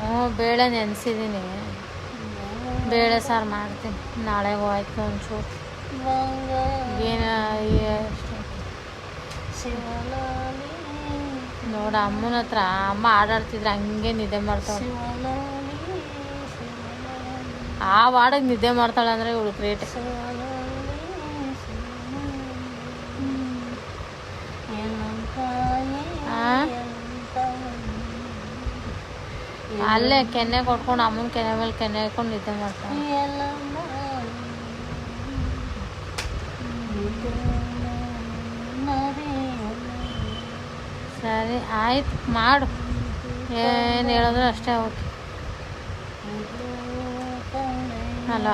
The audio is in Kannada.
ಹ್ಞೂ ಬೇಳೆ ನೆನೆಸಿದ್ದೀನಿ ಬೇಳೆ ಸಾರು ಮಾಡ್ತೀನಿ. ನಾಳೆ ಹೋಯ್ತು ಒಂಚೂರು. ನೋಡ, ಅಮ್ಮನ ಹತ್ರ ಅಮ್ಮ ಆಡಾಡ್ತಿದ್ರೆ ಹಂಗೆ ನಿದ್ದೆ ಮಾಡ್ತಾಳೆ. ಆ ವಾಡಗೆ ನಿದ್ದೆ ಮಾಡ್ತಾಳೆ ಅಂದರೆ ಇವಳು ಗ್ರೇಟ್ ಅಲ್ಲೇ ಕೆನೆ ಕೊಟ್ಕೊಂಡು ಅಮ್ಮನ ಕೆನೆ ಮೇಲೆ ಕೆನೆ ಹಾಕೊಂಡು ನಿದ್ದೆ ಮಾಡ್ತಾರೆ ಸರಿ, ಆಯ್ತು, ಮಾಡು. ಏನು ಹೇಳಿದ್ರು ಅಷ್ಟೇ ಓಕೆ ಅಲ್ಲ